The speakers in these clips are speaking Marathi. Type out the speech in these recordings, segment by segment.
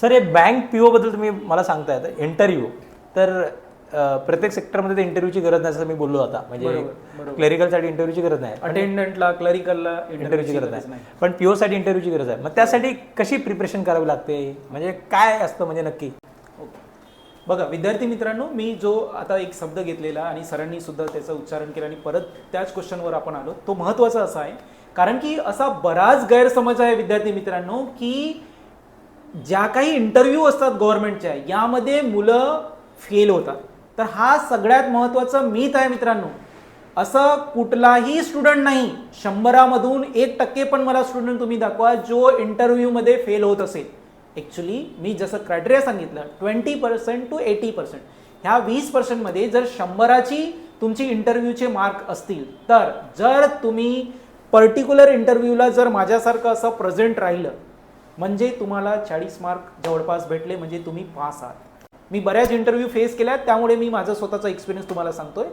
सर हे बँक पी बद्दल तुम्ही मला सांगताय. इंटरव्ह्यू तर प्रत्येक सेक्टरमध्ये ते इंटरव्ह्यूची गरज नाही असं मी बोललो होता म्हणजे. क्लेरिकलसाठी इंटरव्ह्यूची गरज नाही. अटेंडंटला क्लरिकलला इंटरव्ह्यूची गरज नाही. पण पीओसाठी इंटरव्ह्यूची गरज आहे. मग त्यासाठी कशी प्रिपरेशन करावी लागते? म्हणजे काय असतं म्हणजे नक्की? बघा विद्यार्थी मित्रांनो मी जो आता एक शब्द घेतलेला आणि सरांनी सुद्धा त्याचं उच्चारण केलं आणि परत त्याच क्वेश्चनवर आपण आलो तो महत्त्वाचा असा आहे. कारण की असा बराच गैरसमज आहे विद्यार्थी मित्रांनो की ज्या काही इंटरव्ह्यू असतात गव्हर्नमेंटच्या यामध्ये मुलं फेल होतात. तर हा सगळ्यात महत्त्वाचा मीत आहे मित्रांनो. असं कुठलाही स्टुडंट नाही शंभरामधून एक टक्के पण मला स्टुडंट तुम्ही दाखवा जो इंटरव्ह्यूमध्ये फेल होत असेल. ॲक्च्युली मी जसं क्रायटेरिया सांगितलं twenty percent to eighty percent ह्या वीस पर्सेंटमध्ये जर शंभराची तुमची इंटरव्ह्यूचे मार्क असतील तर जर तुम्ही पर्टिक्युलर इंटरव्ह्यूला जर माझ्यासारखं असं प्रेझेंट राहिलं म्हणजे तुम्हाला चाळीस मार्क जवळपास भेटले म्हणजे तुम्ही पास आहात. मी बऱ्याच इंटरव्ह्यू फेस केल्या त्यामुळे मी माझा स्वतःचा एक्सपिरियन्स तुम्हाला सांगतोय.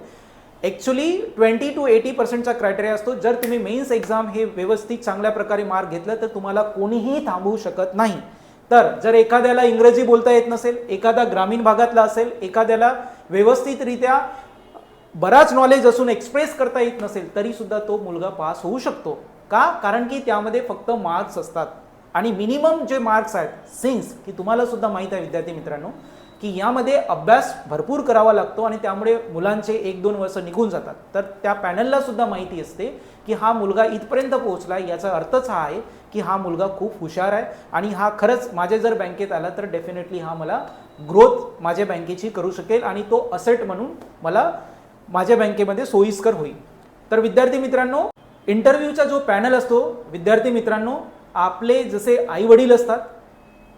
ॲक्च्युली ट्वेंटी टू एटी पर्सेंटचा क्रायटेरिया असतो. जर तुम्ही मेन्स एक्झाम हे व्यवस्थित चांगल्या प्रकारे मार्क घेतलं तर तुम्हाला कोणीही थांबवू शकत नाही. तर जर एखाद्याला इंग्रजी बोलता येत नसेल एखादा ग्रामीण भागातला असेल एखाद्याला व्यवस्थितरित्या बराच नॉलेज असून एक्सप्रेस करता येत नसेल तरीसुद्धा तो मुलगा पास होऊ शकतो. का? कारण की त्यामध्ये फक्त मार्क्स असतात. आणि मिनिमम जे मार्क्स आहेत सिन्स की तुम्हाला सुद्धा माहीत आहे विद्यार्थी मित्रांनो की यामध्ये अभ्यास भरपूर करावा लागतो आणि त्यामुळे मुलांचे एक दोन वर्ष निघून जातात. तर त्या पॅनलला सुद्धा माहिती असते की हा मुलगा इथपर्यंत पोहोचला याचा अर्थच हा आहे की हा मुलगा खूप हुशार आहे आणि हा खरंच माझ्या जर बँकेत आला तर डेफिनेटली हा मला ग्रोथ माझ्या बँकेची करू शकेल आणि तो असेट म्हणून मला माझ्या बँकेमध्ये सोयीस्कर होईल. तर विद्यार्थी मित्रांनो इंटरव्ह्यूचा जो पॅनल असतो विद्यार्थी मित्रांनो आपले जसे आई वडील असतात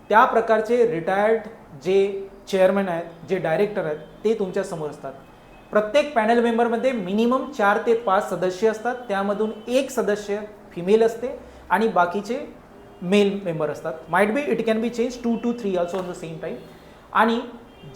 त्या प्रकारचे रिटायर्ड जे चेअरमॅन आहेत जे डायरेक्टर आहेत ते तुमच्यासमोर असतात. प्रत्येक पॅनल मेंबरमध्ये मिनिमम चार ते पाच सदस्य असतात. त्यामधून एक सदस्य फिमेल असते आणि बाकीचे मेल मेंबर असतात. Might be it can be change to two three also on the same time आणि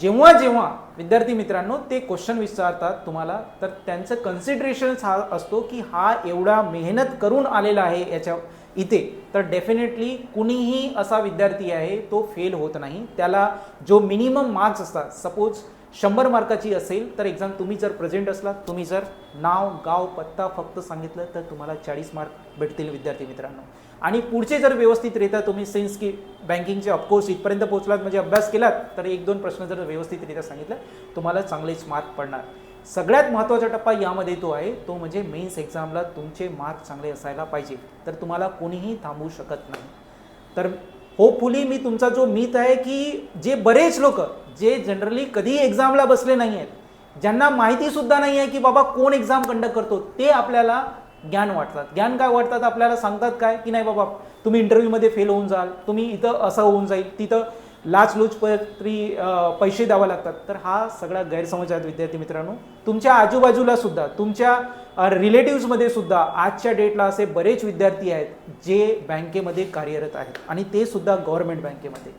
जेव्हा जेव्हा विद्यार्थी मित्रांनो ते क्वेश्चन विचारतात तुम्हाला तर त्यांचं कन्सिडरेशन हा असतो की हा एवढा मेहनत करून आलेला आहे याच्या इथे. तर डेफिनेटली कुणीही असा विद्यार्थी आहे तो फेल होत नाही. त्याला जो मिनिमम मार्क्स असतात सपोज शंभर मार्काची असेल तर एक्झाम तुम्ही जर प्रेझेंट असलात तुम्ही जर नाव गाव पत्ता फक्त सांगितलं तर तुम्हाला चाळीस मार्क भेटतील विद्यार्थी मित्रांनो. आणि पुढचे जर व्यवस्थितरित्या तुम्ही सेन्स की बँकिंगचे ऑफकोर्स इथपर्यंत पोहोचलात म्हणजे अभ्यास केलात तर एक दोन प्रश्न जर व्यवस्थितरित्या सांगितलं तुम्हाला चांगलेच मार्क पडणार. सगळ्यात महत्त्वाचा टप्पा यामध्ये तो आहे तो म्हणजे मेन्स एक्झामला तुमचे मार्क चांगले असायला पाहिजे तर तुम्हाला कोणीही थांबवू शकत नाही. तर होपफुली मी तुमचा जो मीत आहे की जे बरेच लोक जे जनरली कधी एक्झामला बसले नाही आहेत ज्यांना माहितीसुद्धा नाही आहे की बाबा कोण एक्झाम कंडक्ट करतो ते आपल्याला ज्ञान वाटतात. ज्ञान काय वाटतात? आपल्याला सांगतात काय? की नाही बाबा तुम्ही इंटरव्ह्यूमध्ये फेल होऊन जाल तुम्ही इथं असं होऊन जाईल तिथं लाचलुचपत्री तरी पैसे द्यावे लागतात. तर हा सगळा गैरसमज आहेत विद्यार्थी मित्रांनो. तुमच्या आजूबाजूला सुद्धा तुमच्या रिलेटिव्समध्ये सुद्धा आजच्या डेटला असे बरेच विद्यार्थी आहेत जे बँकेमध्ये कार्यरत आहेत. आणि ते सुद्धा गव्हर्नमेंट बँकेमध्ये